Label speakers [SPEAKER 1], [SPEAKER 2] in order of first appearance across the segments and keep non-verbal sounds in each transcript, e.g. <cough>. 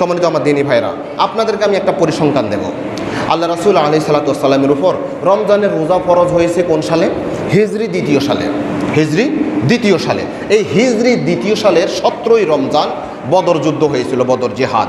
[SPEAKER 1] সম্মানিত আমার দিনী ভাইরা, আপনাদেরকে আমি একটা পরিসংখ্যান দেব। আল্লাহ রাসুল আলি সালাতামের উপর রমজানের রোজা ফরজ হয়েছে কোন সালে? হিজরি দ্বিতীয় সালে। হিজরি দ্বিতীয় সালে। এই হিজরি দ্বিতীয় সালের সতেরোই রমজান বদর যুদ্ধ হয়েছিল, বদর জেহাদ।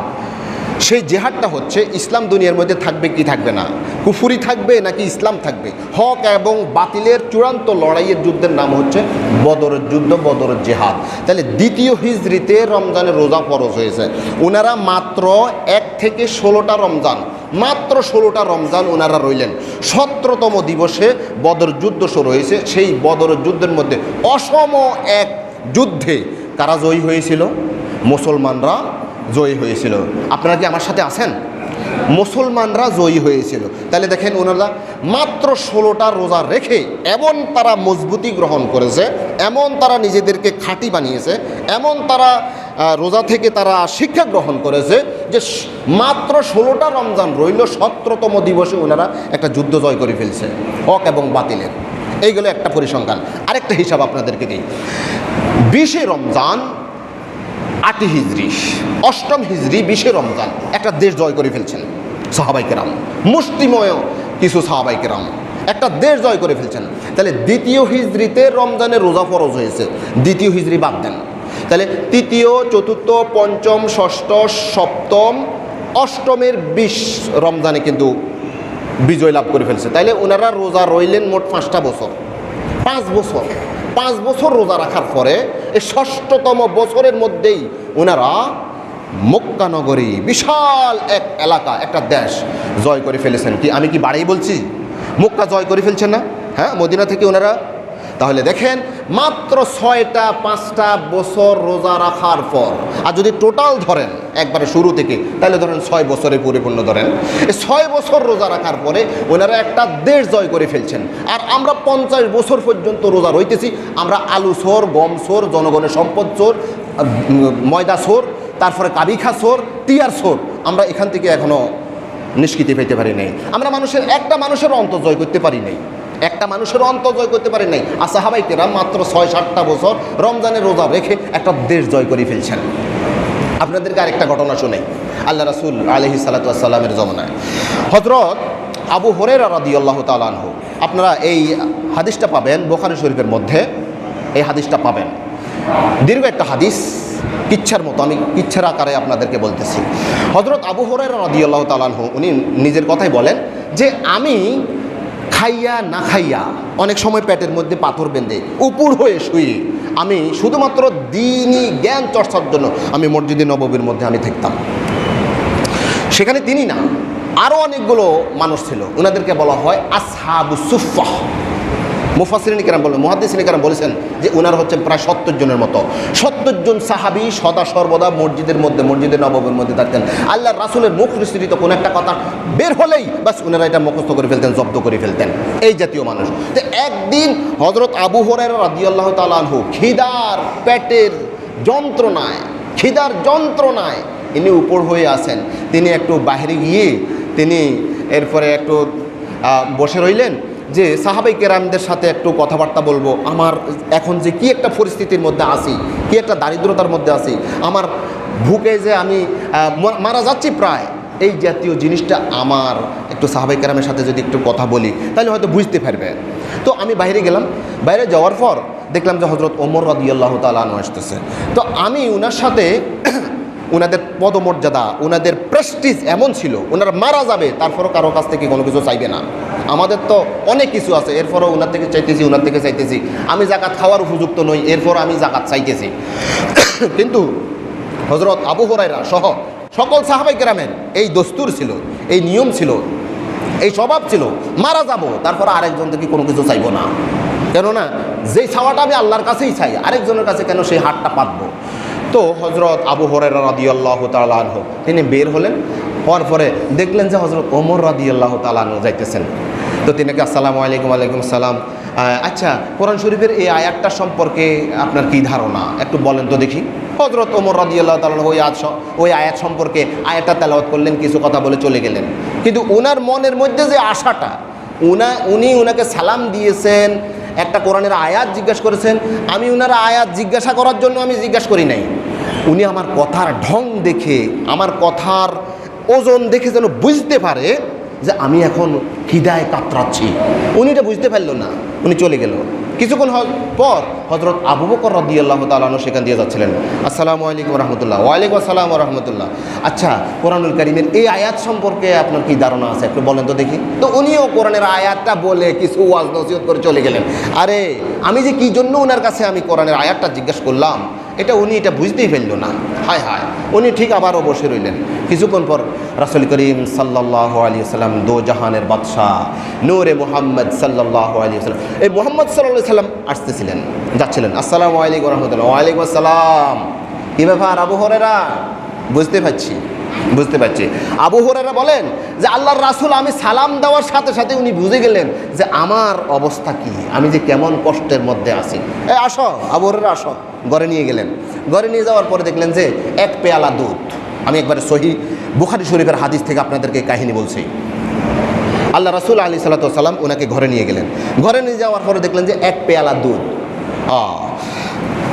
[SPEAKER 1] সেই জেহাদটা হচ্ছে ইসলাম দুনিয়ার মধ্যে থাকবে কি থাকবে না? কুফুরি থাকবে নাকি ইসলাম থাকবে? হক এবং বাতিলের চূড়ান্ত লড়াইয়ের যুদ্ধের নাম হচ্ছে বদরের যুদ্ধ বদরের জেহাদ। তাহলে দ্বিতীয় হিজড়িতে রমজানের রোজা ফরজ হয়েছে। ওনারা মাত্র এক থেকে ষোলোটা রমজান, মাত্র ষোলোটা রমজান ওনারা রইলেন। সতেরোতম দিবসে বদর যুদ্ধ শুরু হয়েছে। সেই বদর যুদ্ধের মধ্যে অসম এক যুদ্ধে কারা জয়ী হয়েছিল? মুসলমানরা জয়ী হয়েছিল। আপনারা কি আমার সাথে আছেন? মুসলমানরা জয়ী হয়েছিল। তাহলে দেখেন ওনারা মাত্র ষোলোটা রোজা রেখে এমন তারা মজবুতি গ্রহণ করেছে, এমন তারা নিজেদেরকে খাঁটি বানিয়েছে, এমন তারা রোজা থেকে তারা শিক্ষা গ্রহণ করেছে যে মাত্র ষোলোটা রমজান রইল, সতেরোতম দিবসে ওনারা একটা যুদ্ধ জয় করে ফেলছে, হক এবং বাতিলের। এইগুলো একটা পরিসংখ্যান। আরেকটা হিসাব আপনাদেরকে দিই। বিশে রমজান আটি হিজড়ি অষ্টম হিজড়ি বিশে রমজান। একটা দেশ জয় করে ফেলছেন সাহাবাই কেরাম। মুষ্টিময় কিছু সাহাবাই কেরাম। একটা দেশ জয় করে ফেলছেন। তাহলে দ্বিতীয় হিজড়িতে রমজানের রোজা ফরজ হয়েছে। দ্বিতীয় হিজড়ি বাদ দেন। তাহলে তৃতীয়, চতুর্থ, পঞ্চম, ষষ্ঠ, সপ্তম, অষ্টমের বিশ রমজানে কিন্তু বিজয় লাভ করে ফেলছে। তাইলে ওনারা রোজা রইলেন মোট পাঁচটা বছর। পাঁচ বছর। পাঁচ বছর রোজা রাখার পরে এই ষষ্ঠতম বছরের মধ্যেই ওনারা মক্কানগরী বিশাল এক এলাকা, একটা দেশ জয় করে ফেলেছেন। কি আমি কি বাড়াই বলছি? মক্কা জয় করে ফেলছেন না? হ্যাঁ মদিনা থেকে ওনারা তাহলে দেখেন, মাত্র ছয়টা, পাঁচটা বছর রোজা রাখার পর, আর যদি টোটাল ধরেন, একবারে শুরু থেকে, তাহলে ধরেন ছয় বছরে পরিপূর্ণ ধরেন। এই ছয় বছর রোজা রাখার পরে ওনারা একটা দেশ জয় করে ফেলছেন। আর আমরা পঞ্চাশ বছর পর্যন্ত রোজা রইতেছি, আমরা আলু সোর, গম সোর, জনগণের সম্পদ চোর ময়দা সোর, তারপরে কাবিখা সোর, টিয়ার সোর, আমরা এখান থেকে এখনও নিষ্কৃতি পেতে পারি নাই। আমরা মানুষের, একটা মানুষের অন্তর জয় করতে পারি নাই। একটা মানুষের অন্তর জয় করতে পারি নাই। আর সাহাবাইকেরা মাত্র ছয় সাতটা বছর রমজানের রোজা রেখে একটা দেশ জয় করে ফেলছেন। আপনাদেরকে আরেকটা ঘটনা শুনে আল্লাহ রাসুল আলহি সাল্লাতামের জমানায়। হজরত আবু হরের রাদি আল্লাহ তালানহ আপনারা এই হাদিসটা পাবেন বোখারি শরীফের মধ্যে। এই হাদিসটা পাবেন। দীর্ঘ একটা হাদিস কিচ্ছার মতো, আমি কিচ্ছার আকারে আপনাদেরকে বলতেছি। হজরত আবু হরের আল্লাহ তালানহ উনি নিজের কথাই বলেন যে, আমি খাইয়া না খাইয়া অনেক সময় পেটের মধ্যে পাথর বেঁধে উপুর হয়ে শুয়ে আমি শুধুমাত্র দিনই জ্ঞান চর্চার জন্য আমি মসজিদে নববীর মধ্যে আমি থাকতাম। সেখানে তিনি না আরও অনেকগুলো মানুষ ছিল। ওনাদেরকে বলা হয় আসহাবু সুফাহ মুফাসিনী কেরাম বলবেন মহাদিসিনী কেরাম বলেছেন যে ওনার হচ্ছে প্রায় সত্তর জনের মতো। সত্তর জন সাহাবি সদা সর্বদা মসজিদের মধ্যে মসজিদের নবমের মধ্যে থাকতেন। আল্লাহ রাসুলের মুখ নিঃসৃত কোনো একটা কথা বের হলেই বাস ওনারা এটা মুখস্থ করে ফেলতেন, জব্দ করে ফেলতেন। এই জাতীয় মানুষ। তো একদিন হজরত আবু হরের রাদিয়াল্লাহ তালানহু খিদার পেটের যন্ত্রণায়, খিদার যন্ত্রণায় ইনি উপর হয়ে আসেন তিনি একটু বাইরে গিয়ে তিনি এরপরে একটু বসে রইলেন। যে সাহাবাই কেরামদের সাথে একটু কথাবার্তা বলব। আমার এখন যে কি একটা পরিস্থিতির মধ্যে আছি, কি একটা দারিদ্রতার মধ্যে আছি, আমার ভুকে যে আমি মারা যাচ্ছি প্রায়, এই জাতীয় জিনিসটা আমার একটু সাহাবাই কেরামের সাথে যদি একটু কথা বলি, তাহলে হয়তো বুঝতে পারবে। তো আমি বাইরে গেলাম, বাইরে যাওয়ার পর দেখলাম যে হজরত ওমর রাদিয়াল্লাহ তালানো আসতেছে। তো আমি ওনার সাথে ওনাদের পদমর্যাদা ওনাদের প্রেস্টিজ এমন ছিল ওনারা মারা যাবে, তারপরও কারও কাছ থেকে কোনো কিছু চাইবে না। আমাদের তো অনেক কিছু আছে, এরপরও ওনার থেকে চাইতেছি ওনার থেকে চাইতেছি। আমি জাকাত খাওয়ার উপযুক্ত নই এরপর আমি জাকাত চাইতেছি। <coughs> কিন্তু হজরত আবু হরাইরা সহ সকল সাহাবাই গ্রামের এই দস্তুর ছিল, এই নিয়ম ছিল, এই স্বভাব ছিল, মারা যাব, তারপর আরেকজন থেকে কোনো কিছু চাইব না। কেননা, যেই ছাওয়াটা আমি আল্লাহর কাছেই চাই, আরেকজনের কাছে কেন সেই হাতটা পাতবো? তো হজরত আবু হরের রাদিয়াল্লাহ তালাহ তিনি বের হলেন, হওয়ার পরে দেখলেন যে হজরত ওমর রাদিয়াল্লাহ তালাহ যাইতেছেন। তো তিনাকে আসসালামু আলাইকুম আলাইকুম সালাম আচ্ছা কোরআন শরীফের এই আয়াতটা সম্পর্কে আপনার কি ধারণা? একটু বলেন তো দেখি। হজরত ওমর রাদিয়াল্লাহ তালাহ ওই আয়াত ওই আয়াত সম্পর্কে আয়াতটা তেলাওয়াত করলেন, কিছু কথা বলে চলে গেলেন। কিন্তু ওনার মনের মধ্যে যে আশাটা, উনা, উনি ওনাকে সালাম দিয়েছেন একটা কোরআনের আয়াত জিজ্ঞাসা করেছেন, আমি ওনারা আয়াত জিজ্ঞাসা করার জন্য আমি জিজ্ঞাসা করি নাই। উনি আমার কথার ঢং দেখে, আমার কথার ওজন দেখে যেন বুঝতে পারে যে আমি এখন হৃদয় কাতরাচ্ছি। উনি এটা বুঝতে পারল না, উনি চলে গেল। কিছুক্ষণ পর হজরত আবু বকর রদি আল্লাহ তালন সেখান দিয়ে যাচ্ছিলেন। আসসালামু আলাইকুম রহমতুল্লাহ ওয়ালাইকুম আসসালাম রহমতুল্লাহ আচ্ছা কোরআনুল করিমের এই আয়াত সম্পর্কে আপনার কি ধারণা আছে? একটু বলেন তো দেখি। তো উনিও কোরআনের আয়াতটা বলে কিছু ওয়াজ নসিহত করে চলে গেলেন। আরে, আমি যে কি জন্য ওনার কাছে আমি কোরআনের আয়াতটা জিজ্ঞেস করলাম? এটা উনি এটা বুঝতেই ফেলল না। হায় হায়, উনি ঠিক আবারও বসে রইলেন। কিছুক্ষণ পর রাসুল করিম সাল্লাহ আলী সাল্লাম দো জাহানের বাদশাহ, নূরে মোহাম্মদ সাল্লাহ আলী সাল্লাম এই মোহাম্মদ সাল্লাহ সাল্লাম আসতেছিলেন, যাচ্ছিলেন। আসসালামু আলাইকুম রহমতুল্লাহ। ওয়ালাইকুম আসসালাম। কী ব্যাপার আবু হরেরা বুঝতে পারছি। বুঝতে পারছি। আবু হরেরা বলেন যে আল্লাহর রাসুল, আমি সালাম দেওয়ার সাথে সাথে উনি বুঝে গেলেন যে আমার অবস্থা কি, আমি যে কেমন কষ্টের মধ্যে আছি। এ, আসো, আবু হরেরা আসো। ঘরে নিয়ে গেলেন। ঘরে নিয়ে যাওয়ার পরে দেখলেন যে এক পেয়ালা দুধ। আমি একবারে সহি বুখারি শরীফের হাদিস থেকে আপনাদেরকে কাহিনী বলছি। আল্লাহ রাসুল আলী সাল্লাম ওনাকে ঘরে নিয়ে গেলেন। ঘরে নিয়ে যাওয়ার পরে দেখলেন যে এক পেয়ালা দুধ।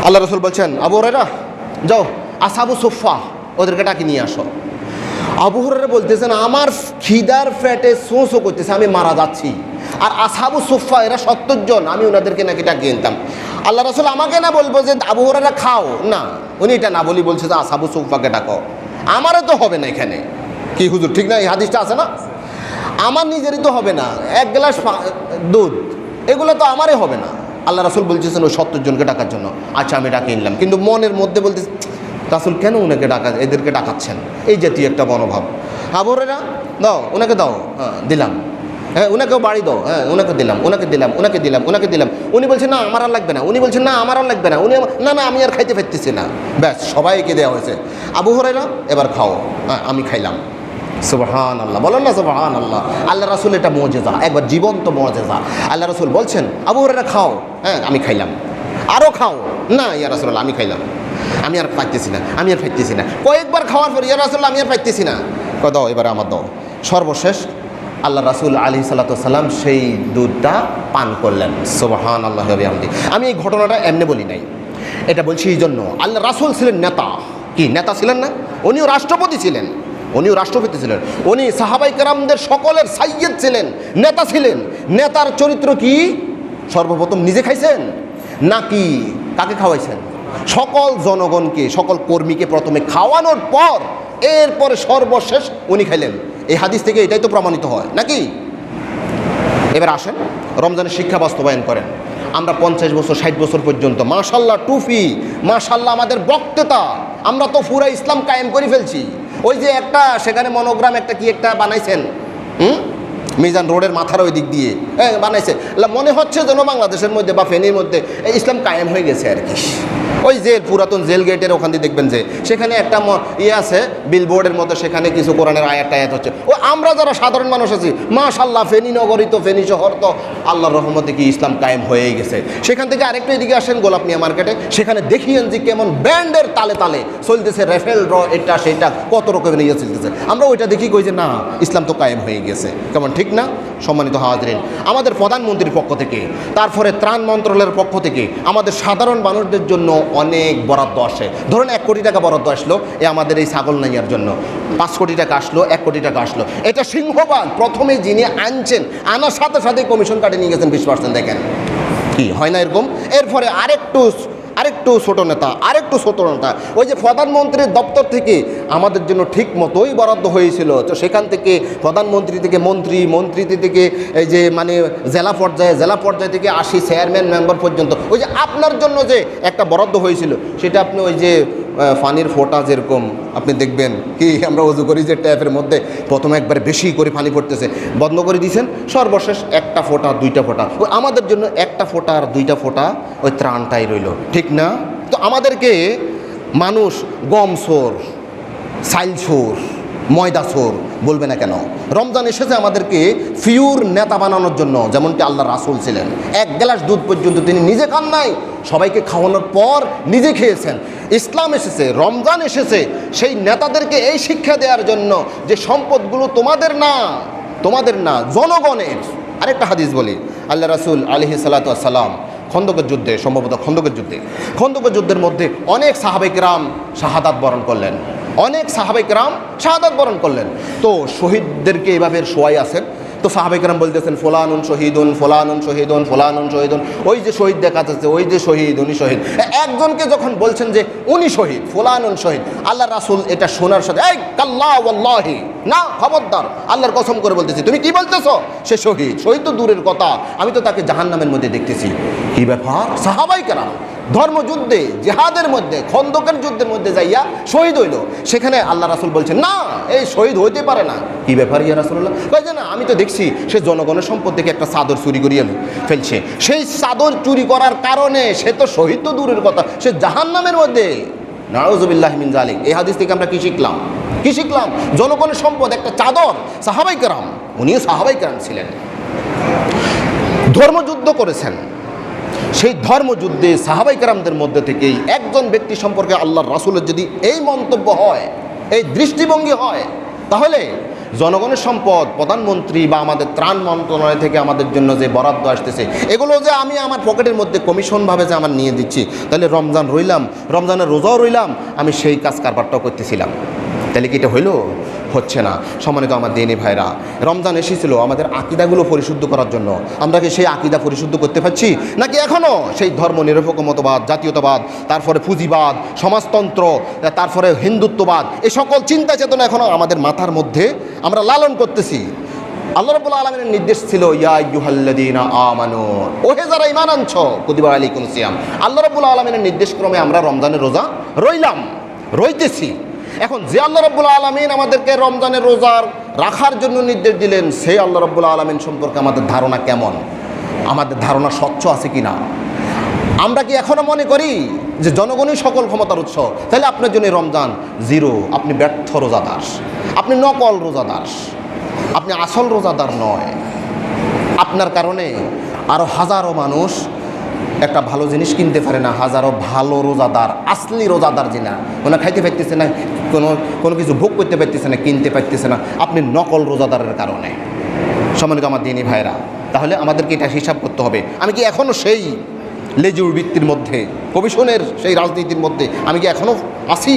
[SPEAKER 1] আল্লাহ রসুল বলছেন, আবু হরেরা যাও, আসাবু সোফা ওদেরকে ডাকি নিয়ে আসো। আবু হরেরা বলতেছেন, আমার খিদার ফ্যাটে শো করতেছে, আমি মারা যাচ্ছি। আর আসাবু সোফা এরা সত্তর জন, আমি ওনাদেরকে নাকি ডাকিয়ে নিতাম আল্লাহ রসুল আমাকে না বলব যে, আবু হরেরা খাও। না, উনি এটা না বলি বলছে যে আসাবু সোফাকে ডাকো। আমারও তো হবে না এখানে। কি হুজুর, ঠিক না? এই হাদিসটা আছে না? আমার নিজেরই তো হবে না। এক গ্লাস দুধ, এগুলো তো আমারই হবে না। আল্লাহ রাসুল বলছেন ওই সত্তর জনকে ডাকার জন্য। আচ্ছা আমি ডাকে নিলাম। কিন্তু মনের মধ্যে বলতে রাসুল কেন ওনাকে ডাকা এদেরকে ডাকাচ্ছেন? এই জাতীয় একটা মনোভাব। আবরেরা দাও ওনাকে দাও হ্যাঁ দিলাম। হ্যাঁ ওনাকেও বাড়ি দাও হ্যাঁ ওনাকে দিলাম ওনাকে দিলাম ওনাকে দিলাম ওনাকে দিলাম। উনি বলছেন না, আমার আর লাগবে না। উনি বলছেন না, আমার আর লাগবে না। উনি না না, আমি আর খাইতে পারতেছি না। ব্যাস, সবাইকে দেওয়া হয়েছে। আবু হরেরা এবার খাও। হ্যাঁ আমি খাইলাম। সুবহান আল্লাহ বলেন না সুবহান আল্লাহ আল্লাহ রাসুল এটা মজেজা। একবার জীবন্ত মজেজা। আল্লাহ রাসুল বলছেন আবু হরেরা খাও। হ্যাঁ আমি খাইলাম। আরও খাও। না, ইয়া রাসুল্লাহ আমি খাইলাম। আমি আর পাইতেছি না, আমি আর পাইতেছি না। কয়েকবার খাওয়ার পর, ইয়া রাসুল্লাহ আমি আর পাইতেছি না। ক দাও, এবার আমার দাও। সর্বশেষ, আল্লাহ রাসুল আলী সাল্লাম সেই দুধটা পান করলেন। সুবহান আল্লাহ আমদি আমি এই ঘটনাটা এমনি বলি নাই। এটা বলছি এই জন্য, আল্লাহ রাসুল ছিলেন নেতা। কি, নেতা ছিলেন না? উনিও রাষ্ট্রপতি ছিলেন। উনিও রাষ্ট্রপতি ছিলেন। উনি সাহাবাই কারামদের সকলের সাইয়েদ ছিলেন। নেতা ছিলেন। নেতার চরিত্র কি? সর্বপ্রথম নিজে খাইছেন? নাকি কাকে খাওয়াইছেন? সকল জনগণকে, সকল কর্মীকে প্রথমে খাওয়ানোর পর, এরপরে সর্বশেষ উনি খেলেন। এই হাদিস থেকে এটাই তো প্রমাণিত হয়, নাকি? এবার আসেন, রমজানের শিক্ষা বাস্তবায়ন করেন। আমরা পঞ্চাশ বছর, ষাট বছর পর্যন্ত, মাশাল্লাহ টুফি মাশাল্লাহ, আমাদের বক্তৃতা, আমরা তো পুরা ইসলাম কায়েম করে ফেলছি। ওই যে একটা, সেখানে মনোগ্রাম একটা কি একটা বানাইছেন? হুম? মিজান রোডের মাথার ওই দিক দিয়ে হ্যাঁ বানাইছে। মনে হচ্ছে যেন বাংলাদেশের মধ্যে বা ফেনীর মধ্যে ইসলাম কায়েম হয়ে গেছে আর কি। ওই জেল পুরাতন জেল গেটের ওখান দিয়ে দেখবেন যে, সেখানে একটা ইয়ে আছে বিলবোর্ডের মধ্যে সেখানে কিছু কোরআনের আয়াত টায়াত হচ্ছে। ও, আমরা যারা সাধারণ মানুষ আছি মাশাল্লাহ ফেনী নগরী তো, ফেনী শহর তো, আল্লাহর রহমতে কি ইসলাম কায়েম হয়েই গেছে। সেখান থেকে আরেকটু এদিকে আসেন গোলাপ মিয়া মার্কেটে, সেখানে দেখিয়েন যে কেমন ব্যান্ডের তালে তালে চলতেছে রেফেল র এটা, সেটা, কত রকমের ইয়ে চলতেছে। আমরা ওইটা দেখি কই যে, না, ইসলাম তো কায়েম হয়ে গেছে। কেমন, ঠিক? না? সম্মানিত হাজরিন, আমাদের প্রধানমন্ত্রীর পক্ষ থেকে, তারপরে ত্রাণ মন্ত্রণালয়ের পক্ষ থেকে আমাদের সাধারণ মানুষদের জন্য অনেক বরাদ্দ আসে। ধরুন এক কোটি টাকা বরাদ্দ আসলো এ আমাদের এই ছাগল নাইয়ার জন্য। পাঁচ কোটি টাকা আসলো, এক কোটি টাকা আসলো। এটা সিংহবান, প্রথমে যিনি আনছেন, আনার সাথে সাথে কমিশন কাটে নিয়ে গেছেন বিশ পার্সেন্ট দেখেন। কি, হয় না এরকম? এরপরে আরেকটু আরেকটু ছোটো নেতা, আরেকটু ছোটো নেতা। ওই যে প্রধানমন্ত্রীর দপ্তর থেকে আমাদের জন্য ঠিক মতোই বরাদ্দ হয়েছিল। তো সেখান থেকে প্রধানমন্ত্রী থেকে মন্ত্রী মন্ত্রী থেকে এই যে মানে জেলা পর্যায়ে, জেলা পর্যায় থেকে আসি চেয়ারম্যান মেম্বার পর্যন্ত। ওই যে আপনার জন্য যে একটা বরাদ্দ হয়েছিল, সেটা আপনি ওই যে পানির ফোঁটা যেরকম আপনি দেখবেন, কি আমরা উজু করি যে ট্যাপের মধ্যে প্রথমে একবার বেশি করে পানি পড়তেছে। বন্ধ করে দিয়েছেন, সর্বশেষ একটা ফোঁটা, দুইটা ফোঁটা। ওই আমাদের জন্য একটা ফোঁটা আর দুইটা ফোঁটা ওই ত্রাণটাই রইল, ঠিক না? তো আমাদেরকে মানুষ গম সোর, সাইল সোর, ময়দা সোর বলবে না কেন? রমজান এসেছে আমাদেরকে ফিউর নেতা বানানোর জন্য, যেমনটি আল্লাহ রাসুল ছিলেন। এক গ্লাস দুধ পর্যন্ত তিনি নিজে খান নাই, সবাইকে খাওয়ানোর পর নিজে খেয়েছেন। ইসলাম এসেছে, রমজান এসেছে, সেই নেতাদেরকে এই শিক্ষা দেওয়ার জন্য যে সম্পদগুলো তোমাদের না তোমাদের না, জনগণের। আরেকটা হাদিস বলি, আল্লাহ রাসুল আলহি সালাতাম খন্দকের যুদ্ধে, সম্ভবত খন্দকের যুদ্ধে, খন্দকের যুদ্ধের মধ্যে অনেক সাহাবেকরাম শাহাদাত বরণ করলেন। অনেক সাহাবেকরাম শাহাদাত বরণ করলেন। তো শহীদদেরকে এভাবে শোয়াই আছেন তো সাহাবেকরাম বলতেছেন, ফোলানুন শহীদুন ফোলানুন শহীদুন ফোলানুন শহীদুন। ওই যে শহীদ দেখা যাচ্ছে ওই যে শহীদ, উনি শহীদ। একজনকে যখন বলছেন যে উনি শহীদ, ফোলানুন শহীদ, আল্লাহ রাসুল এটা শোনার সাথে, এই কাল্লা ওয়াল্লাহি, না, খবরদার, আল্লাহর কসম করে বলতেছি, তুমি কি বলতেছো? সে শহীদ শহীদ তো দূরের কথা, আমি তো তাকে জাহান্নামের মধ্যে দেখতেছি। কি ব্যাপার? সাহাবাই কেরাম ধর্মযুদ্ধে, জেহাদের মধ্যে, খন্দকের যুদ্ধের মধ্যে যাইয়া শহীদ হইল। সেখানে আল্লাহ রাসুল বলছেন, না, এই শহীদ হইতে পারে না। কি ব্যাপার ইয়া রাসুল্লাহ যে না, আমি তো দেখছি সে জনগণের সম্পদ থেকে একটা চাদর চুরি করিয়ে ফেলছে। সেই চাদর চুরি করার কারণে সে তো শহীদ তো দূরের কথা, সে জাহান্নামের মধ্যে। নারজবিল্লাহ মিন জালিক এই হাদিস থেকে আমরা কি শিখলাম? কি শিখলাম? জনগণের সম্পদ একটা চাদর। সাহাবাই কেরাম, উনিও সাহাবাই কেরাম ছিলেন। ধর্মযুদ্ধ করেছেন। সেই ধর্মযুদ্ধে সাহাবাই কেরামদের মধ্যে থেকেই একজন ব্যক্তি সম্পর্কে আল্লাহর রাসুলের যদি এই মন্তব্য হয়, এই দৃষ্টিভঙ্গি হয়, তাহলে জনগণের সম্পদ, প্রধানমন্ত্রী বা আমাদের ত্রাণ মন্ত্রণালয় থেকে আমাদের জন্য যে বরাদ্দ আসতেছে, এগুলো যে আমি আমার পকেটের মধ্যে কমিশনভাবে যে আমার নিয়ে দিচ্ছি, তাহলে রমজান রইলাম, রমজানের রোজাও রইলাম, আমি সেই কাজ কারবারটাও করতেছিলাম। তাহলে কি এটা হইল? হচ্ছে না। সম্মানিত আমার দিনী ভাইরা, রমজান এসেছিল আমাদের আকিদাগুলো পরিশুদ্ধ করার জন্য। আমরা কি সেই আকিদা পরিশুদ্ধ করতে পারছি? নাকি এখনও সেই ধর্ম নিরপেক্ষ মতবাদ, জাতীয়তাবাদ, তারপরে পুঁজিবাদ, সমাজতন্ত্র, তারপরে হিন্দুত্ববাদ এই সকল চিন্তা চেতনা এখনও আমাদের মাথার মধ্যে আমরা লালন করতেছি। আল্লাহ রবুল আলমের নির্দেশ ছিল ওহে যারা ইমান আনছ কুদিবা আলাইকুম সিয়াম। আল্লাহ রবুল আলমের নির্দেশ ক্রমে আমরা রমজানের রোজা রইলাম, রইতেছি। এখন যে আল্লাহ রব্বুল আলমিন আমাদেরকে রমজানের রোজার রাখার জন্য নির্দেশ দিলেন, সেই আল্লাহ রব্বুল আলমিন সম্পর্কে আমাদের ধারণা কেমন? আমাদের ধারণা স্বচ্ছ আছে কি না আমরা কি এখনও মনে করি যে জনগণই সকল ক্ষমতার উৎস? তাহলে আপনার জন্য রমজান জিরো। আপনি ব্যর্থ রোজাদার। আপনি নকল রোজাদার। আপনি আসল রোজাদার নয়। আপনার কারণে আরও হাজারো মানুষ একটা ভালো জিনিস কিনতে পারে না, হাজারো ভালো রোজাদার, আসলি রোজাদার যিনা, ওনা খাইতে পারতেছে না, কোনো কোনো কিছু ভোগ করতে পারতেছে না, কিনতে পারতেছে না। আপনি নকল রোজাদারের কারণে। সম্মানিত আমার দিনী ভাইরা তাহলে আমাদেরকে এটা হিসাব করতে হবে। আমি কি এখনও সেই লেজুর বৃত্তির মধ্যে, কমিশনের সেই রাজনীতির মধ্যে, আমি কি এখনও আছি?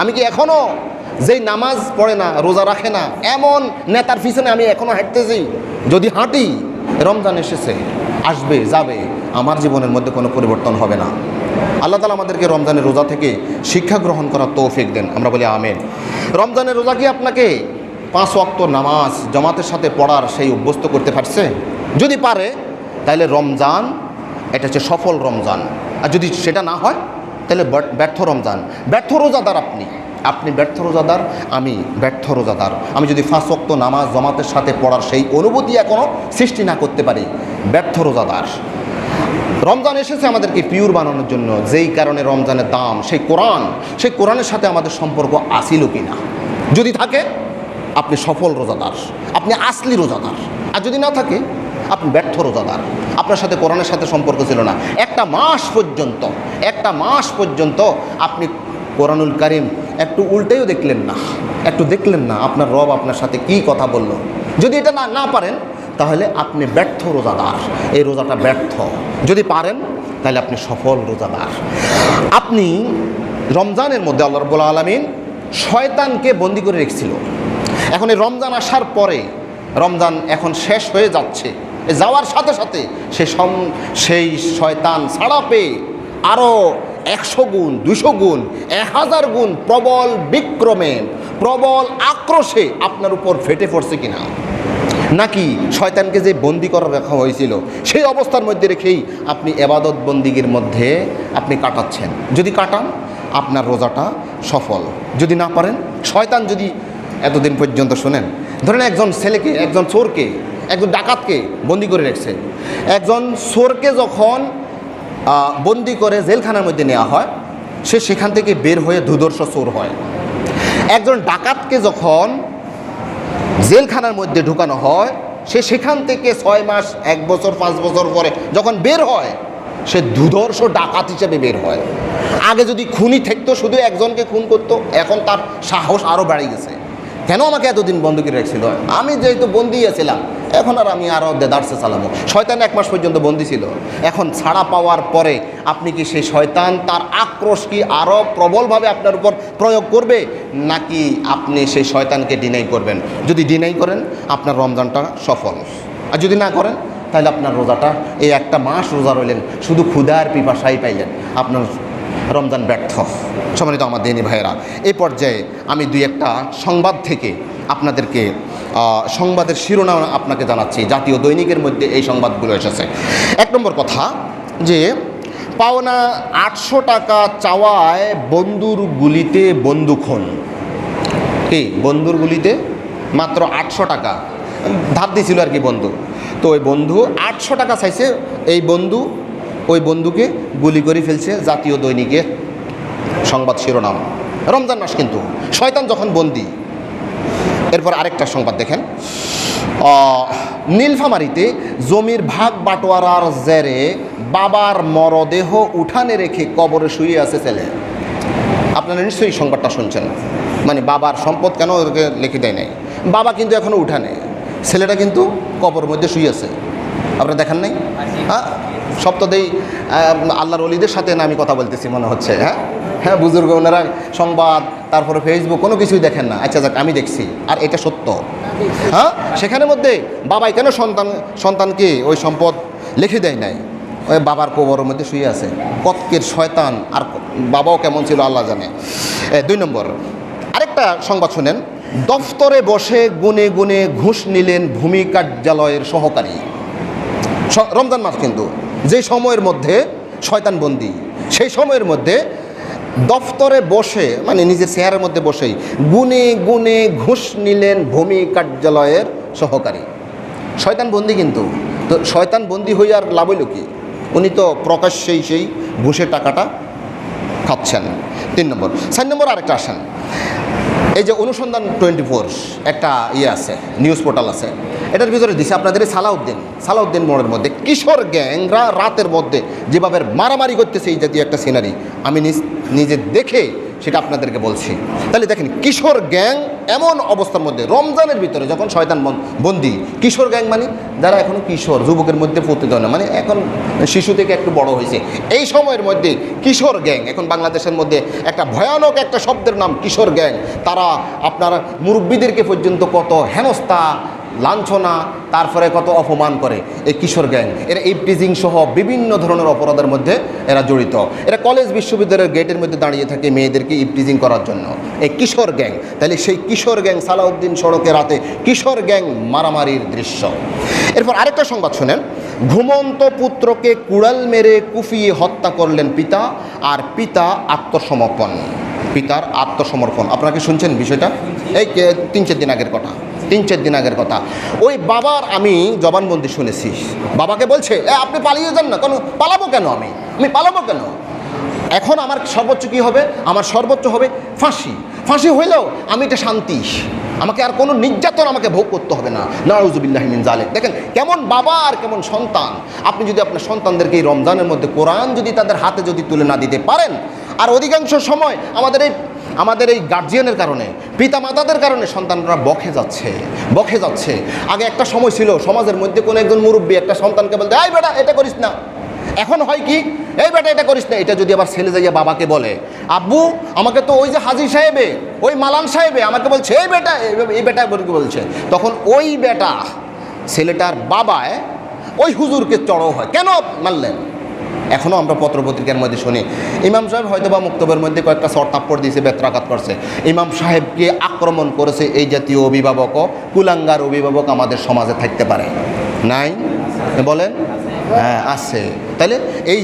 [SPEAKER 1] আমি কি এখনও যেই নামাজ পড়ে না, রোজা রাখে না, এমন নেতার পিছনে আমি এখনও হাঁটতেছি? যদি হাঁটি, রমজান এসেছে, আসবে, যাবে। আমার জীবনের মধ্যে কোনো পরিবর্তন হবে না। আল্লাহ তালা আমাদেরকে রমজানের রোজা থেকে শিক্ষা গ্রহণ করার তৌফিক দেন। আমরা বলি আমেন। রমজানের রোজা কি আপনাকে পাঁচ ওয়াক্ত নামাজ, জমাতের সাথে পড়ার সেই অভ্যস্ত করতে পারছে? যদি পারে, তাহলে রমজান, এটা হচ্ছে সফল রমজান। আর যদি সেটা না হয়, তাহলে ব্যর্থ- রমজান। ব্যর্থ রোজাদার আপনি। আপনি ব্যর্থ রোজাদার, আমি ব্যর্থ রোজাদার। আমি যদি ফাঁস ওয়াক্ত নামাজ, জমাতের সাথে পড়ার সেই অনুভূতি এখনও সৃষ্টি না করতে পারি, ব্যর্থ রোজাদার। রমজান এসেছে আমাদেরকে পিওর বানানোর জন্য। যেই কারণে রমজানের দাম, সেই কোরআন, সেই কোরআনের সাথে আমাদের সম্পর্ক আসিল কি না যদি থাকে, আপনি সফল রোজাদার, আপনি আসলি রোজাদার। আর যদি না থাকে, আপনি ব্যর্থ রোজাদার। আপনার সাথে কোরআনের সাথে সম্পর্ক ছিল না। একটা মাস পর্যন্ত, একটা মাস পর্যন্ত আপনি কোরআনুল কারিম একটু উল্টেও দেখলেন না। একটু দেখলেন না আপনার রব আপনার সাথে কি কথা বলল। যদি এটা না না পারেন তাহলে আপনি ব্যর্থ রোজাদার। এই রোজাটা ব্যর্থ। যদি পারেন, তাহলে আপনি সফল রোজাদার। আপনি রমজানের মধ্যে আল্লাহ রব্বুল আলমিন শয়তানকে বন্দি করে রেখেছিল। এখন এই রমজান আসার পরে, রমজান এখন শেষ হয়ে যাচ্ছে। যাওয়ার সাথে সাথে সে সম, সেই শয়তান ছাড়া পেয়ে আরও একশো গুণ, দুশো গুণ, এক হাজার গুণ প্রবল বিক্রমে, প্রবল আক্রোশে আপনার উপর ফেটে পড়ছে কিনা? নাকি শয়তানকে যে বন্দি করা রাখা হয়েছিল, সেই অবস্থার মধ্যে রেখেই আপনি এবাদত বন্দিগির মধ্যে আপনি কাটাচ্ছেন। যদি কাটান, আপনার রোজাটা সফল। যদি না পারেন, শয়তান যদি এতদিন পর্যন্ত শোনেন, ধরেন একজন ছেলেকে, একজন চোরকে, একজন ডাকাতকে বন্দি করে রেখেছে। একজন চোরকে যখন বন্দি করে জেলখানার মধ্যে নেওয়া হয়, সে সেখান থেকে বের হয়ে দুদর্শ চোর হয়। একজন ডাকাতকে যখন জেলখানার মধ্যে ঢুকানো হয়, সে সেখান থেকে ছয় মাস, এক বছর, পাঁচ বছর পরে যখন বের হয়, সে দুধর্ষ ডাকাত হিসেবে বের হয়। আগে যদি খুনি থাকতো, শুধু একজনকে খুন করতো, এখন তার সাহস আরও বেড়ে গেছে। কেন আমাকে এতদিন বন্ধ করে রাখছিল? আমি যেহেতু বন্দি ছিলাম এখন আর আমি আরও দেদারসে চালাবো শয়তান এক মাস পর্যন্ত বন্দি ছিল। এখন ছাড়া পাওয়ার পরে আপনি কি সেই শয়তান তার আক্রোশ কি আরও প্রবলভাবে আপনার উপর প্রয়োগ করবে? নাকি আপনি সেই শয়তানকে ডিনাই করবেন? যদি ডিনাই করেন, আপনার রমজানটা সফল। আর যদি না করেন, তাহলে আপনার রোজাটা এই একটা মাস রোজা রইলেন। শুধু ক্ষুধার পিপাসাই পাইলেন। আপনার রমজান ব্যর্থ। সম্মানিত আমার দিনী ভাইয়েরা, এই পর্যায়ে আমি দুই একটা সংবাদ থেকে আপনাদেরকে সংবাদের শিরোনাম আপনাকে জানাচ্ছি। জাতীয় দৈনিকের মধ্যে এই সংবাদগুলো এসেছে। এক নম্বর কথা যে, পাওনা আটশো টাকা চাওয়ায় বন্ধুর গুলিতে বন্দুখন কি? বন্ধুর গুলিতে? মাত্র আটশো টাকা। ধার দিয়েছিল আর কি বন্ধু। তো ওই বন্ধু আটশো টাকা চাইছে, এই বন্ধু ওই বন্ধুকে গুলি করে ফেলছে জাতীয় দৈনিকে সংবাদ শিরোনাম। রমজান মাস কিন্তু। শয়তান যখন বন্দি। এরপর আরেকটা সংবাদ দেখেন। নীলফামারীতে জমির ভাগ বাটোয়ারার জেরে বাবার মরদেহ উঠানে রেখে কবরে শুয়ে আছে ছেলে। আপনারা নিশ্চয়ই সংবাদটা শুনছেন। মানে বাবার সম্পদ কেন ওদেরকে লিখে দেয় নাই? বাবা কিন্তু এখনও উঠানে। ছেলেটা কিন্তু কবর মধ্যে শুয়ে আছে। আপনারা দেখেন নাই? হ্যাঁ সপ্তাহেই আল্লাহর অলিদের সাথে না আমি কথা বলতেছি মনে হচ্ছে হ্যাঁ? হ্যাঁ বুজুর্গ ওনারা সংবাদ, তারপরে ফেসবুক কোনো কিছুই দেখেন না। আচ্ছা যাক, আমি দেখছি। আর এটা সত্য। হ্যাঁ সেখানের মধ্যে বাবাই কেন সন্তান সন্তানকে ওই সম্পদ লিখে দেয় নাই? ওই বাবার কোবরের মধ্যে শুয়ে আছে। কতকের শয়তান, আর বাবাও কেমন ছিল আল্লাহ জানে। দুই নম্বর। আরেকটা সংবাদ শুনেন। দফতরে বসে গুনে গুনে ঘুষ নিলেন ভূমি কার্যালয়ের সহকারী। রমজান মাস কিন্তু যে সময়ের মধ্যে শয়তান বন্দি, সেই সময়ের মধ্যে দফতরে বসে মানে নিজের চেয়ারের মধ্যে বসেই গুনে গুনে ঘুষ নিলেন ভূমি কার্যালয়ের সহকারী। শয়তান বন্দি কিন্তু, তো শয়তান বন্দি হয়ে আর লাভ হইল কি? উনি তো প্রকাশ্যেই সেই ঘুষের টাকাটা খাচ্ছেন। তিন নম্বর। চার নম্বর আরেকটা আসেন। এই যে অনুসন্ধান টোয়েন্টি ফোর, একটা ইয়ে আছে, নিউজ পোর্টাল আছে। এটার ভিতরে দিছে আপনাদের সালাউদ্দিন। সালাউদ্দিন মোড়ের মধ্যে। কিশোর গ্যাংরা রাতের মধ্যে যেভাবে মারামারি করতেছে এই জাতীয় একটা সিনারি আমি নিজে দেখে সেটা আপনাদেরকে বলছি। তাহলে দেখেন, কিশোর গ্যাং এমন অবস্থার মধ্যে, রমজানের ভিতরে যখন শয়তান বন- বন্দি। কিশোর গ্যাং মানে যারা এখন কিশোর, যুবকের মধ্যে পতিত না মানে এখন শিশু থেকে একটু বড় হয়েছে। এই সময়ের মধ্যে কিশোর গ্যাং, এখন বাংলাদেশের মধ্যে একটা ভয়ানক একটা শব্দের নাম কিশোর গ্যাং। তারা আপনার মুরব্বীদেরকে পর্যন্ত কত হেনস্থা লাঞ্ছনা, তারপরে কত অপমান করে এই কিশোর গ্যাং। এরা এই সহ বিভিন্ন ধরনের অপরাধের মধ্যে এরা জড়িত। এরা কলেজ বিশ্ববিদ্যালয়ের গেটের মধ্যে দাঁড়িয়ে থাকে মেয়েদেরকে ইপটিজিং করার জন্য। এই কিশোর গ্যাং, তাহলে সেই কিশোর গ্যাং সালাউদ্দিন সড়কে রাতে কিশোর গ্যাং মারামারির দৃশ্য। এরপর আরেকটা সংবাদ শোনেন। ঘুমন্ত পুত্রকে কুড়াল মেরে কুফিয়ে হত্যা করলেন পিতা আর পিতা আত্মসমর্পণ। পিতার আত্মসমর্পণ। আপনারা কি শুনছেন বিষয়টা? এই তিন চার দিন আগের কথা। তিন চার দিন আগের কথা। ওই বাবার আমি জবানবন্দি শুনেছি। বাবাকে বলছে, এ, আপনি পালিয়ে যান না, কেন? পালাবো কেন আমি? আমি পালাবো কেন? এখন আমার সর্বোচ্চ কি হবে? আমার সর্বোচ্চ হবে ফাঁসি। ফাঁসি হইলেও আমি এটা শান্তি। আমাকে আর কোনো নির্যাতন আমাকে ভোগ করতে হবে না। নাউজুবিল্লাহ মিন জালেক দেখেন, কেমন বাবা আর কেমন সন্তান। আপনি যদি আপনার সন্তানদেরকে এই রমজানের মধ্যে কোরআন যদি তাদের হাতে যদি তুলে না দিতে পারেন, আর অধিকাংশ সময় আমাদের এই আমাদের এই গার্জিয়ানের কারণে পিতা মাতাদের কারণে সন্তানরা বখে যাচ্ছে বখে যাচ্ছে। আগে একটা সময় ছিল, সমাজের মধ্যে কোনো একজন মুরব্বী একটা সন্তানকে বলতে, এই বেটা, এটা করিস না। এখন হয় কি, এই বেটা, এটা করিস না। এটা যদি আবার ছেলে যাইয়া বাবাকে বলে, আব্বু, আমাকে তো ওই যে হাজি সাহেবে, ওই মালান সাহেবে আমাকে বলছে, এই বেটা এই- বেটা বলছে। তখন ওই বেটা ছেলেটার বাবায় ওই হুজুরকে চড়ো হয়। কেন মানলেন? এখনও আমরা পত্রপত্রিকার মধ্যে শুনি। ইমাম সাহেব হয়তো বা মুক্তবের মধ্যে কয়েকটা শর্ট তাপ্পড় দিয়েছে, বেত্রাঘাত করছে। ইমাম সাহেবকে আক্রমণ করেছে এই জাতীয় অভিভাবকও কুলাঙ্গার অভিভাবক আমাদের সমাজে থাকতে পারে। নাই? বলেন? হ্যাঁ আছে। তাহলে এই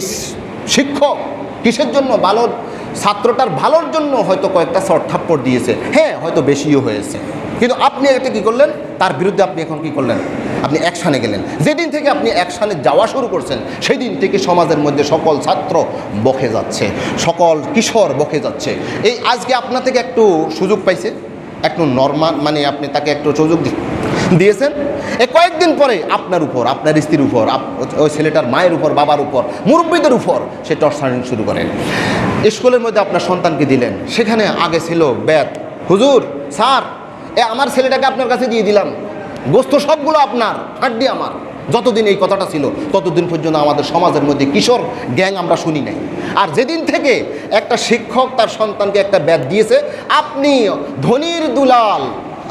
[SPEAKER 1] শিক্ষক কিসের জন্য? ভালো ছাত্রটার ভালোর জন্য হয়তো কয়েকটা শর্ট থাপ্পড় দিয়েছে। হ্যাঁ হয়তো বেশিও হয়েছে। কিন্তু আপনি এটা কি করলেন? তার বিরুদ্ধে আপনি এখন কি করলেন? আপনি অ্যাকশানে গেলেন। যেদিন থেকে আপনি অ্যাকশানে যাওয়া শুরু করছেন সেই দিন থেকে সমাজের মধ্যে সকল ছাত্র বকে যাচ্ছে, সকল কিশোর বকে যাচ্ছে। এই আজকে আপনা থেকে একটু সুযোগ পাইছে? একটু নর্মাল মানে আপনি তাকে একটু সুযোগ দিয়েছেন? এ কয়েকদিন পরে আপনার উপর, আপনার স্ত্রীর উপর ওই ছেলেটার মায়ের উপর, বাবার উপর, মুরব্বীদের উপর সে টর্চারিং শুরু করে। স্কুলের মধ্যে আপনার সন্তানকে দিলেন। সেখানে আগে ছিল ব্যাট হুজুর, স্যার এ, আমার ছেলেটাকে আপনার কাছে দিয়ে দিলাম। গোস্ত সবগুলো আপনার, হাড্ডি আমার। যতদিন এই কথাটা ছিল, ততদিন পর্যন্ত আমাদের সমাজের মধ্যে কিশোর গ্যাং আমরা শুনি নাই। আর যেদিন থেকে একটা শিক্ষক তার সন্তানকে একটা ব্যাগ দিয়েছে, আপনি ধনির দুলাল,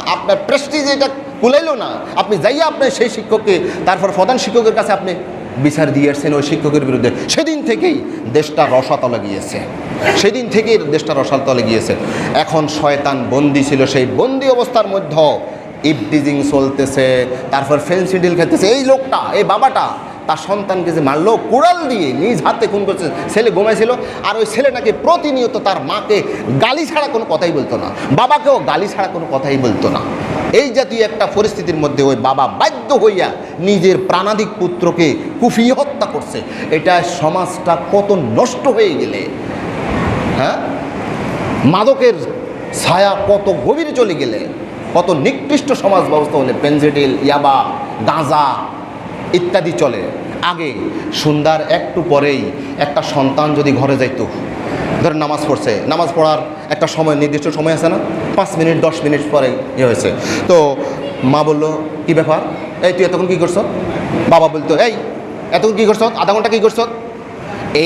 [SPEAKER 1] আপনার প্রেস্টিজ এটা কুলাইলো না। আপনি যাইয়া আপনার সেই শিক্ষককে, তারপর প্রধান শিক্ষকের কাছে আপনি বিচার দিয়ে আসছেন ওই শিক্ষকের বিরুদ্ধে। সেদিন থেকেই দেশটা রসাতলে গিয়েছে। সেদিন থেকেই দেশটা রসাতলে গিয়েছে। এখন শয়তান বন্দি ছিল, সেই বন্দি অবস্থার মধ্যে ইফডিজিং চলতেছে, তারপর ফেন্সিডিল খেতেছে এই লোকটা, এই বাবাটা, তার সন্তানকে যে মারলো, কুড়াল দিয়ে নিজ হাতে খুন করছে। ছেলে ঘুমাইছিল, আর ওই ছেলেটাকে প্রতিনিয়ত তার মাকে গালি ছাড়া কোনো কথাই বলতো না। বাবাকেও গালি ছাড়া কোনো কথাই বলতো না। এই জাতীয় একটা পরিস্থিতির মধ্যে ওই বাবা বাধ্য হইয়া নিজের প্রাণাদিক পুত্রকে কুফিয়ে হত্যা করছে। এটা সমাজটা কত নষ্ট হয়ে গেলে। হ্যাঁ? মাদকের ছায়া কত গভীরে চলে গেলে। কত নিকৃষ্ট সমাজ ব্যবস্থা হলে পেনজেডিল ইয়াবা, গাঁজা ইত্যাদি চলে। আগে সন্ধ্যার একটু পরেই একটা সন্তান যদি ঘরে যাইতো ধরেন নামাজ পড়ছে, নামাজ পড়ার একটা সময়, নির্দিষ্ট সময় আছে না? পাঁচ মিনিট, দশ মিনিট পরে ইয়ে হয়েছে। তো মা বলল, কি ব্যাপার? এই তুই এতক্ষণ কী করছ? বাবা বলতো, এই, এতক্ষণ কী করছ? আধা ঘণ্টা কী করছ?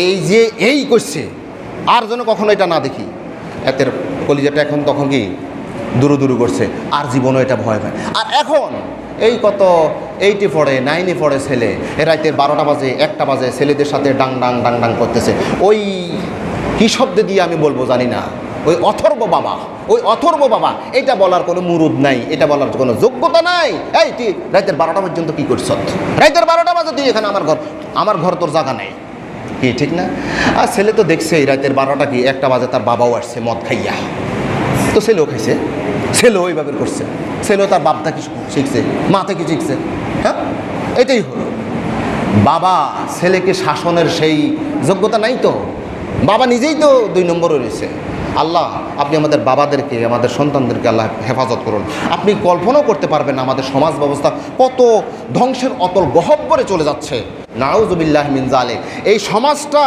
[SPEAKER 1] এই যে এই করছে, আর যেন কখনো এটা না দেখি। এতের কলিজাটা এখন তখন কি? দুরু দুরু করছে, আর জীবনও এটা ভয় পায়। আর এখন এই কত এইটে পড়ে নাইনে পড়ে ছেলে এ রাইতে বারোটা বাজে, একটা বাজে, ছেলেদের সাথে ডাং ডাং ডাং ডাং করতেছে। ওই কী শব্দ দিয়ে আমি বলব জানি না। ওই অথর্ব বাবা, ওই অথর্ব বাবা, এটা বলার কোনো মুরুদ নাই, এটা বলার কোনো যোগ্যতা নাই। এই, তুই রাইতের বারোটা পর্যন্ত কী করছ? রাইতের বারোটা বাজে তুই এখানে আমার ঘর আমার ঘর তোর জায়গা নেই। কি, ঠিক না? আর ছেলে তো দেখছে এই রাতের বারোটা কি, একটা বাজে তার বাবাও আসছে মদ খাইয়া। তো ছেলেও খাইছে, ছেলেও ওইভাবে করছে। ছেলেও তার বাপটা কি শিখছে মাতে কি শিখছে। হ্যাঁ? এটাই হলো। বাবা, ছেলেকে শাসনের সেই যোগ্যতা নাই তো? বাবা নিজেই তো দুই নম্বরে রয়েছে। আল্লাহ, আপনি আমাদের বাবাদেরকে, আমাদের সন্তানদেরকে আল্লাহ হেফাজত করুন। আপনি কল্পনাও করতে পারবেন আমাদের সমাজ ব্যবস্থা কত ধ্বংসের অতল গহব্বরে চলে যাচ্ছে। নাউজুবিল্লাহ মিনজালে এই সমাজটা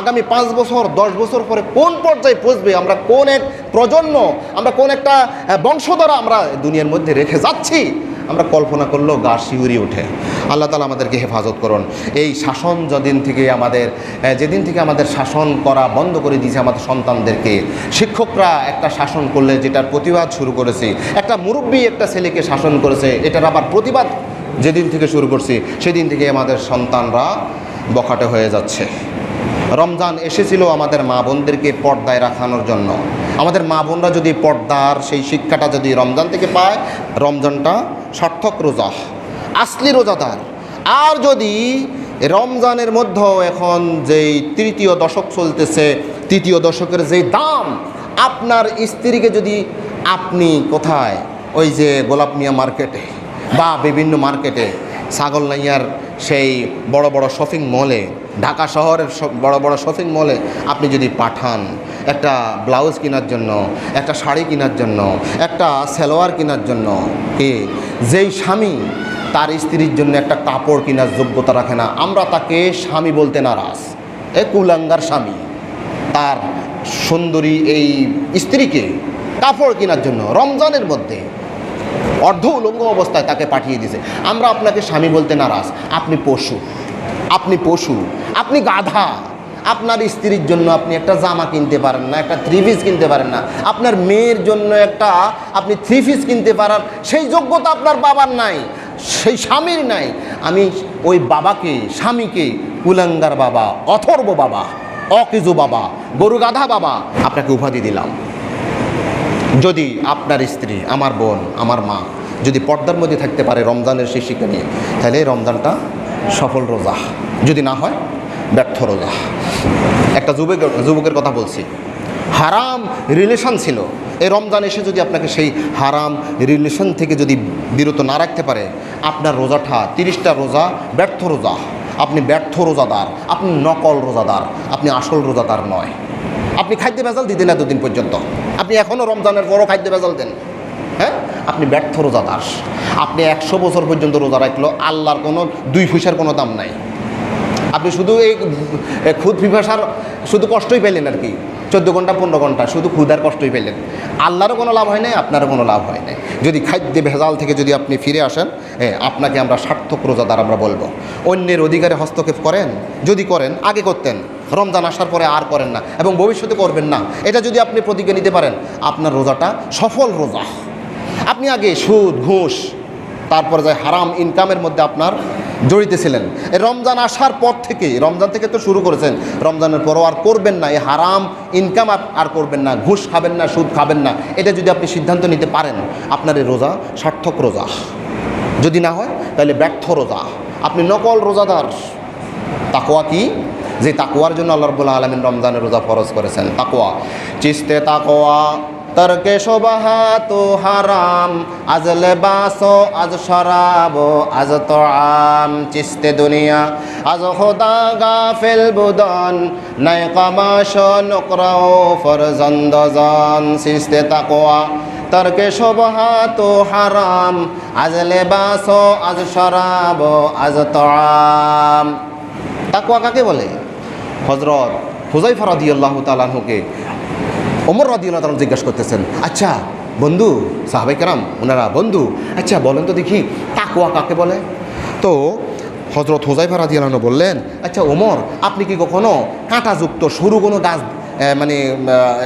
[SPEAKER 1] আগামী পাঁচ বছর, দশ বছর পরে কোন পর্যায়ে পৌঁছবে? আমরা কোন এক প্রজন্ম, আমরা কোন একটা বংশধরা আমরা দুনিয়ার মধ্যে রেখে যাচ্ছি। আমরা কল্পনা করলেও গা শিউরি ওঠে। আল্লাহ তালা আমাদেরকে হেফাজত করুন। এই শাসন যদিন থেকে আমাদের যেদিন থেকে আমাদের শাসন করা বন্ধ করে দিয়েছে আমাদের সন্তানদেরকে, শিক্ষকরা একটা শাসন করলে যেটার প্রতিবাদ শুরু করেছে, একটা মুরব্বী একটা ছেলেকে শাসন করেছে, এটার আবার প্রতিবাদ যেদিন থেকে শুরু করছি, সেদিন থেকে আমাদের সন্তানরা বখাটে হয়ে যাচ্ছে। রমজান এসেছিল আমাদের মা বোনদেরকে পর্দায় রাখানোর জন্য। আমাদের মা বোনরা যদি পর্দার সেই শিক্ষাটা যদি রমজান থেকে পায়, রমজানটা সার্থক রোজা, আসলি রোজাদার। আর যদি রমজানের মধ্যেও এখন যেই তৃতীয় দশক চলতেছে, তৃতীয় দশকের যেই দাম, আপনার স্ত্রীকে যদি আপনি কোথায়, ওই যে গোলাপ মিয়া মার্কেটে বা বিভিন্ন মার্কেটে ছাগল নাইয়ার সেই বড় বড় শপিং মলে ঢাকা শহরের বড় বড় শপিং মলে আপনি যদি পাঠান, একটা ব্লাউজ কেনার জন্য, একটা শাড়ি কেনার জন্য, একটা সালোয়ার কেনার জন্য কি যেই স্বামী তার স্ত্রীর জন্য একটা কাপড় কেনার যোগ্যতা রাখে না, আমরা তাকে স্বামী বলতে নারাজ। এ কুলাঙ্গার স্বামী, তার সুন্দরী এই স্ত্রীকে কাপড় কেনার জন্য রমজানের মধ্যে অর্ধ উলঙ্গ অবস্থায় তাকে পাঠিয়ে দিয়েছে। আমরা আপনাকে স্বামী বলতে নারাজ, আপনি পশু। আপনি পশু, আপনি গাধা। আপনার স্ত্রীর জন্য আপনি একটা জামা কিনতে পারেন না, একটা থ্রি পিস কিনতে পারেন না। আপনার মেয়ের জন্য একটা আপনি থ্রি পিস কিনতে পারার সেই যোগ্যতা আপনার বাবার নাই, সেই স্বামীর নাই। আমি ওই বাবাকে, স্বামীকে, কুলাঙ্গার বাবা, অথর্ব বাবা, অকিজু বাবা, গরু গাধা বাবা আপনাকে উপাধি দিলাম। যদি আপনার স্ত্রী, আমার বোন, আমার মা যদি পর্দার মধ্যে থাকতে পারে রমজানের সেই শিক্ষা নিয়ে, তাহলে রমজানটা সফল রোজা। যদি না হয়, ব্যর্থ রোজা। একটা যুবক, যুবকের কথা বলছি। হারাম রিলেশন ছিল। এই রমজান এসে যদি আপনাকে সেই হারাম রিলেশন থেকে যদি বিরত না রাখতে পারে, আপনার রোজাটা, তিরিশটা রোজা ব্যর্থ রোজা। আপনি ব্যর্থ রোজাদার, আপনি নকল রোজাদার, আপনি আসল রোজাদার নয়। আপনি খাদ্য ভেজাল দিতেন এতদিন পর্যন্ত। আপনি এখনও রমজানের পরও খাদ্য ভেজাল দেন। হ্যাঁ? আপনি ব্যর্থ রোজাদার। আপনি একশো বছর পর্যন্ত রোজা রাখল আল্লাহর কোনো দুই পয়সার কোনো দাম নাই। আপনি শুধু এই খুদ পিপাসার শুধু কষ্টই পেলেন আর কি। চোদ্দ ঘণ্টা, পনেরো ঘণ্টা শুধু ক্ষুধার কষ্টই পেলেন। আল্লাহরও কোনো লাভ হয় নাই, আপনারও কোনো লাভ হয় নাই। যদি খাদ্যে ভেজাল থেকে যদি আপনি ফিরে আসেন হ্যাঁ আপনাকে আমরা সার্থক রোজাদার আমরা বলব। অন্যের অধিকারে হস্তক্ষেপ করেন, যদি করেন, আগে করতেন। রমজান আসার পরে আর করেন না এবং ভবিষ্যতে করবেন না। এটা যদি আপনি প্রতিজ্ঞা নিতে পারেন, আপনার রোজাটা সফল রোজা। আপনি আগে সুদ, ঘুষ, তারপরে যায় হারাম ইনকামের মধ্যে আপনার জড়িত ছিলেন। রমজান আসার পর থেকে রমজান থেকে তো শুরু করেছেন, রমজানের পরও আর করবেন না। এই হারাম ইনকাম আর- করবেন না। ঘুষ খাবেন না, সুদ খাবেন না। এটা যদি আপনি সিদ্ধান্ত নিতে পারেন, আপনার এই রোজা সার্থক রোজা। যদি না হয়, তাহলে ব্যর্থ রোজা। আপনি নকল রোজাদার। তাকোয়া কি? যে তাকোয়ার জন্য আল্লাহ রব্বুল আলমিন রমজানের রোজা ফরজ করেছেন। তাকোয়া চিস্তে তাকোয়া তরকে শোবাহা তো হারাম। আজ লেবাস, আজ শরাব, আজ তো আম চিস্তে দুনিয়া, আজ খোদা গাফেল বুদন। নাই কামাশ, নকরাও, ফরজন্দ জন। চিস্তে তাকোয়া তরকে শোভা তো হারাম। আজ লেবাস, আজ শরাব, আজ তাম তাকুয়া কাকে বলে? হজরত হুজাইফা রাদি আল্লাহ তালাহুকে ওমর রাদি আল্লাহ তালা জিজ্ঞাসা করতেছেন আচ্ছা বন্ধু সাহাবাই কারাম, ওনারা বন্ধু আচ্ছা বলেন তো দেখি তাকুয়া কাকে বলে? তো হজরত হোজাইফা রাজি আলহানো বললেন আচ্ছা ওমর, আপনি কি কখনো কাঁটাযুক্ত সরু কোনো গাছ মানে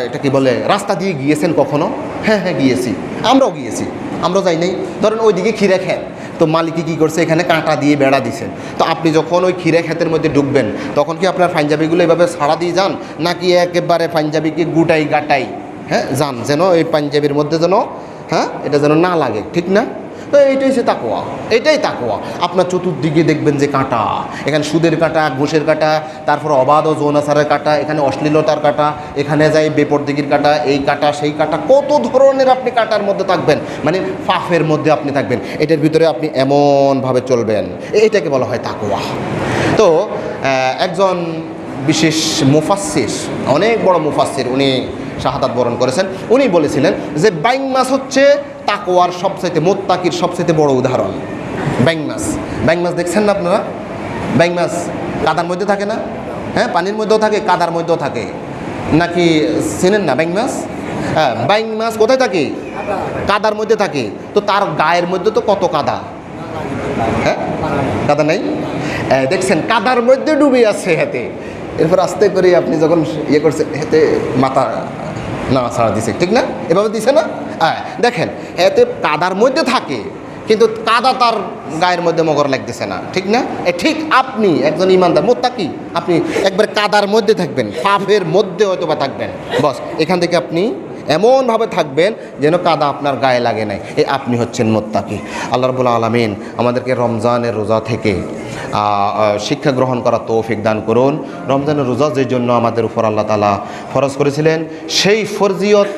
[SPEAKER 1] এটা কি বলে, রাস্তা দিয়ে গিয়েছেন কখনো? হ্যাঁ হ্যাঁ গিয়েছি, আমরাও গিয়েছি, আমরাও যাই নাই। ধরেন ওইদিকে খিরে খেত। তো মালিকে কী করছে? এখানে কাঁটা দিয়ে বেড়া দিছেন তো আপনি যখন ওই ক্ষীরে ক্ষেতের মধ্যে ঢুকবেন তখন কি আপনার পাঞ্জাবিগুলো এভাবে সাড়া দিয়ে যান? নাকি একেবারে পাঞ্জাবিকে গুটাই গাটাই হ্যাঁ যান? যেন ওই পাঞ্জাবির মধ্যে যেন হ্যাঁ এটা যেন না লাগে, ঠিক না? তো এইটাই হচ্ছে তাকোয়া এটাই তাকোয়া আপনার চতুর্দিকে দেখবেন যে কাঁটা, এখানে সুদের কাঁটা, ঘুষের কাঁটা, তারপর অবাধ ও যৌনাচারের কাঁটা, এখানে অশ্লীলতার কাঁটা, এখানে যায় বেপরদিগির কাঁটা, এই কাঁটা, সেই কাঁটা, কত ধরনের আপনি কাঁটার মধ্যে থাকবেন? মানে ফাফের মধ্যে আপনি থাকবেন। এটার ভিতরে আপনি এমনভাবে চলবেন। এটাকে বলা হয় তাকোয়া তো একজন বিশেষ মুফাসির অনেক বড় মুফাসির উনি শাহাদাত বরণ করেছেন। উনি বলেছিলেন যে বাইং মাছ হচ্ছে তাকোয়ার সবচাইতে, মোত্তাকির সবচাইতে বড় উদাহরণ। ব্যাং মাছ। ব্যাং মাছ দেখছেন না আপনারা? ব্যাং মাছ কাদার মধ্যে থাকে না? হ্যাঁ পানির মধ্যেও থাকে, কাদার মধ্যেও থাকে। নাকি চেনেন না ব্যাং মাছ? হ্যাঁ ব্যাং মাছ কোথায় থাকে? কাদার মধ্যে থাকে। তো তার গায়ের মধ্যে তো কত কাদা? হ্যাঁ কাদা নেই? দেখছেন, কাদার মধ্যে ডুবে আছে হাতে এরপর আস্তে করে আপনি যখন ইয়ে করছেন হেতে মাথা না সারা দিছে, ঠিক না? এভাবে দিছে না? হ্যাঁ দেখেন, এতে কাদার মধ্যে থাকে, কিন্তু কাদা তার গায়ের মধ্যে মগর লাগতেছে না, ঠিক না? এ ঠিক আপনি একজন ইমানদার, মোত্তাকি, আপনি একবার কাদার মধ্যে থাকবেন, পাপের মধ্যে হয়তো বা থাকবেন। বস, এখান থেকে আপনি এমনভাবে থাকবেন যেন কাদা আপনার গায়ে লাগে নাই। এ আপনি হচ্ছেন মোত্তাকি। আল্লাহ রবুল্লা আলমিন আমাদেরকে রমজানের রোজা থেকে শিক্ষা গ্রহণ করা তৌফিক দান করুন। রমজানের রোজা যে জন্য আমাদের উপর আল্লাহ তালা ফরজ করেছিলেন, সেই ফরজিয়ত,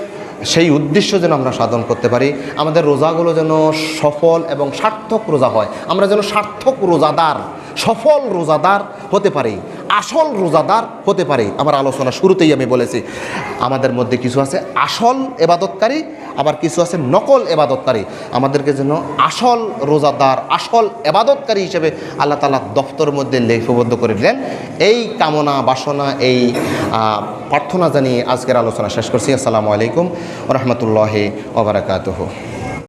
[SPEAKER 1] সেই উদ্দেশ্য যেন আমরা সাধন করতে পারি। আমাদের রোজাগুলো যেন সফল এবং সার্থক রোজা হয়। আমরা যেন সার্থক রোজাদার, সফল রোজাদার হতে পারি। আসল রোজাদার হতে পারে। আমার আলোচনা শুরুতেই আমি বলেছি, আমাদের মধ্যে কিছু আছে আসল এবাদতকারী, আবার কিছু আছে নকল এবাদতকারী। আমাদেরকে যেন আসল রোজাদার, আসল এবাদতকারী হিসেবে আল্লাহ তালা দফতরের মধ্যে লেখবদ্ধ করে দিলেন। এই কামনা, বাসনা, এই প্রার্থনা জানিয়ে আজকের আলোচনা শেষ করছি। আসসালামু আলাইকুম রহমতুল্লাহ ওবরাকাতহ